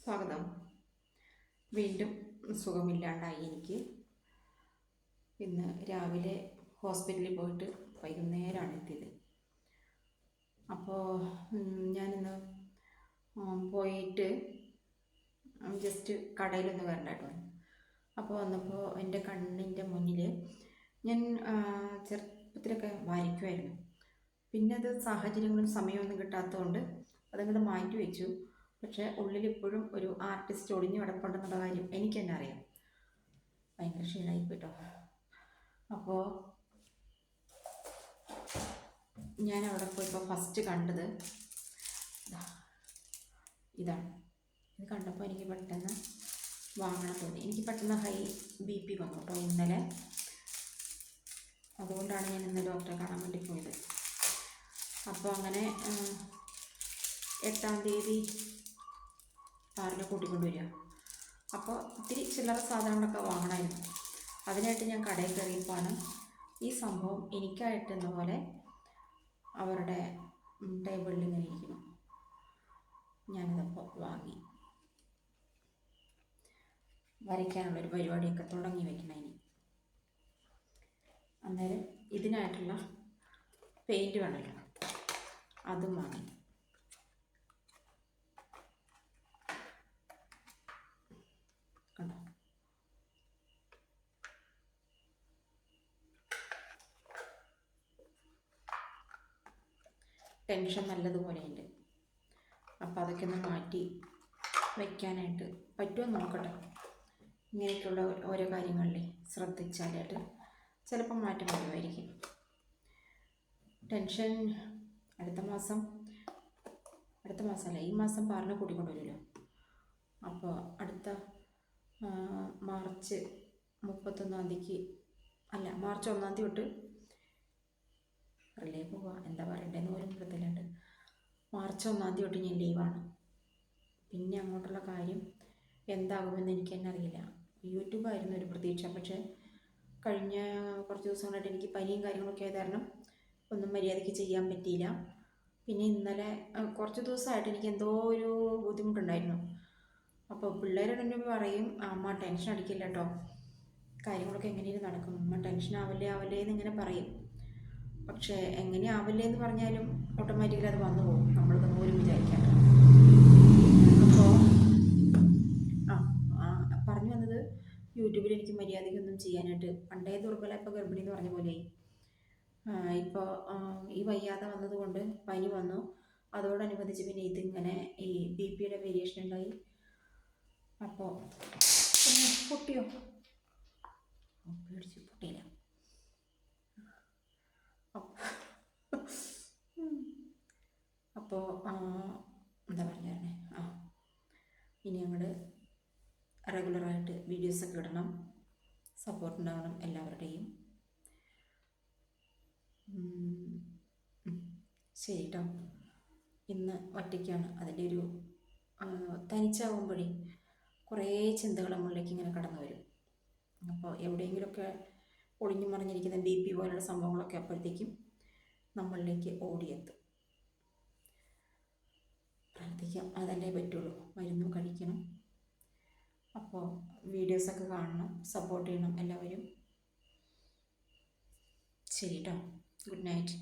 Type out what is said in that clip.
സ്വാഗതം. വീണ്ടും സുഖമില്ലാണ്ടായി എനിക്ക്. ഇന്ന് രാവിലെ ഹോസ്പിറ്റലിൽ പോയിട്ട് വൈകുന്നേരമാണ് എത്തിയത്. അപ്പോൾ ഞാനിന്ന് പോയിട്ട് ജസ്റ്റ് കടയിലൊന്ന് കയറണ്ടായിട്ട് വന്നു അപ്പോൾ വന്നപ്പോൾ എന്റെ കണ്ണിന്റെ മുന്നിൽ ഞാൻ ചെറുപ്പത്തിലൊക്കെ വായിക്കുമായിരുന്നു പിന്നെ അത് സാഹചര്യങ്ങളും സമയമൊന്നും കിട്ടാത്തതുകൊണ്ട് അതങ്ങോട്ട് മാറ്റി വെച്ചു. പക്ഷേ ഉള്ളിൽ ഇപ്പോഴും ഒരു ആർട്ടിസ്റ്റ് ഒളിഞ്ഞു കിടപ്പുണ്ടെന്നുള്ള കാര്യം എനിക്ക് തന്നെ അറിയാം. ഭയങ്കര ക്ഷീണമായി കേട്ടോ അപ്പോൾ ഞാൻ അവിടെ പോയപ്പോൾ ഫസ്റ്റ് കണ്ടത് ഇതാണ്. ഇത് കണ്ടപ്പോൾ എനിക്ക് പെട്ടെന്ന് വാങ്ങണം തോന്നി. എനിക്ക് പെട്ടെന്ന് ഹൈ ബി പി വന്നു കേട്ടോ ഇന്നലെ. അതുകൊണ്ടാണ് ഞാൻ ഇന്ന് ഡോക്ടറെ കാണാൻ വേണ്ടി പോയത്. അപ്പോൾ അങ്ങനെ എട്ടാം തീയതി സാറിനെ കൂട്ടിക്കൊണ്ട് വരിക അപ്പോൾ ഇത്തിരി ചില്ലറ സാധനങ്ങളൊക്കെ വാങ്ങണമായിരുന്നു. അതിനായിട്ട് ഞാൻ കടയിൽ കയറിയപ്പോഴാണ് ഈ സംഭവം എനിക്കായിട്ടെന്ന പോലെ അവരുടെ ടേബിളിൽ ഇങ്ങനെ ഇരിക്കുന്നു. ഞാനിതപ്പോൾ വാങ്ങി. വരയ്ക്കാനുള്ളൊരു പരിപാടിയൊക്കെ തുടങ്ങി വെക്കണം ഇനി. അന്നേരം ഇതിനായിട്ടുള്ള പെയിന്റ് വേണമല്ലോ അതും വാങ്ങി. ടെൻഷൻ നല്ലതുപോലെ ഉണ്ട് അപ്പോൾ അതൊക്കെ ഒന്ന് മാറ്റി വയ്ക്കാനായിട്ട് പറ്റുമോ നോക്കട്ടെ. ഇങ്ങനെയൊക്കെയുള്ള ഓരോ കാര്യങ്ങളിൽ ശ്രദ്ധിച്ചാലായിട്ട് ചിലപ്പം മാറ്റം വരുമായിരിക്കും. ടെൻഷൻ അടുത്ത മാസം അടുത്ത മാസമല്ല ഈ മാസം പാറിനെ കൂട്ടിക്കൊണ്ട് വരുമല്ലോ അപ്പോൾ അടുത്ത മാർച്ച് മുപ്പത്തൊന്നാം തീയതിക്ക് അല്ല മാർച്ച് ഒന്നാം തീയതി തൊട്ട് റിലേ പോവാ. എന്താ പറയണ്ടേന്ന് പോലും വൃത്തിയിലുണ്ട് മാർച്ച് ഒന്നാം തീയതി തൊട്ട് ഞാൻ ലീവാണ്. പിന്നെ അങ്ങോട്ടുള്ള കാര്യം എന്താകുമെന്ന് എനിക്ക് തന്നെ അറിയില്ല. യൂട്യൂബായിരുന്നു ഒരു പ്രതീക്ഷ. പക്ഷേ കഴിഞ്ഞ കുറച്ച് ദിവസങ്ങളായിട്ട് എനിക്ക് പനിയും കാര്യങ്ങളൊക്കെ ആയത് കാരണം ഒന്നും മര്യാദയ്ക്ക് ചെയ്യാൻ പറ്റിയില്ല. പിന്നെ ഇന്നലെ കുറച്ച് ദിവസമായിട്ട് എനിക്ക് എന്തോ ഒരു ബുദ്ധിമുട്ടുണ്ടായിരുന്നു. അപ്പോൾ പിള്ളേരോട് എന്നെ പറയും അമ്മ ടെൻഷൻ അടിക്കില്ല കേട്ടോ. കാര്യങ്ങളൊക്കെ എങ്ങനെയും നടക്കും. അമ്മ ടെൻഷൻ ആവല്ലേ ആവല്ലേ എന്നിങ്ങനെ പറയും. പക്ഷേ എങ്ങനെ എന്ന് പറഞ്ഞാലും ഓട്ടോമാറ്റിക്കലി അത് വന്നു പോകും. നമ്മളിത് പോലും വിചാരിക്കാണ്ട് അപ്പോൾ ആ പറഞ്ഞു വന്നത് യൂട്യൂബിൽ എനിക്ക് മര്യാദയ്ക്കൊന്നും ചെയ്യാനായിട്ട് പണ്ടേ ദുർബല ഇപ്പോൾ ഗർഭിണി എന്ന് പറഞ്ഞ പോലെ ഇപ്പോൾ ഈ വയ്യാതെ വന്നതുകൊണ്ട് പനി വന്നു. അതോടനുബന്ധിച്ച് പിന്നെ ഇതിങ്ങനെ ഈ ബി പിയുടെ വേരിയേഷൻ ഉണ്ടായി. അപ്പോൾ പൊട്ടിയോ? അപ്പോൾ എന്താ പറഞ്ഞേ ആ. ഇനി ഞങ്ങൾ റെഗുലറായിട്ട് വീഡിയോസൊക്കെ ഇടണം. സപ്പോർട്ട് ഉണ്ടാവണം എല്ലാവരുടെയും. ശരി കേട്ടോ ഇന്ന് ഒറ്റയ്ക്കാണ്. അതിന്റെ ഒരു തനിച്ചാവുമ്പോഴേ കുറേ ചിന്തകൾ നമ്മളിലേക്ക് ഇങ്ങനെ കടന്നു വരും. അപ്പോൾ എവിടെയെങ്കിലുമൊക്കെ ഒളിഞ്ഞു മറിഞ്ഞിരിക്കുന്ന ബി പി പോലുള്ള സംഭവങ്ങളൊക്കെ അപ്പോഴത്തേക്കും നമ്മളിലേക്ക് ഓടിയെത്തും. പ്രാർത്ഥിക്കാം. അതല്ലേ പറ്റുള്ളൂ. മരുന്ന് കഴിക്കണം. അപ്പോൾ വീഡിയോസൊക്കെ കാണണം. സപ്പോർട്ട് ചെയ്യണം എല്ലാവരും. ശരി കേട്ടോ ഗുഡ് നൈറ്റ്.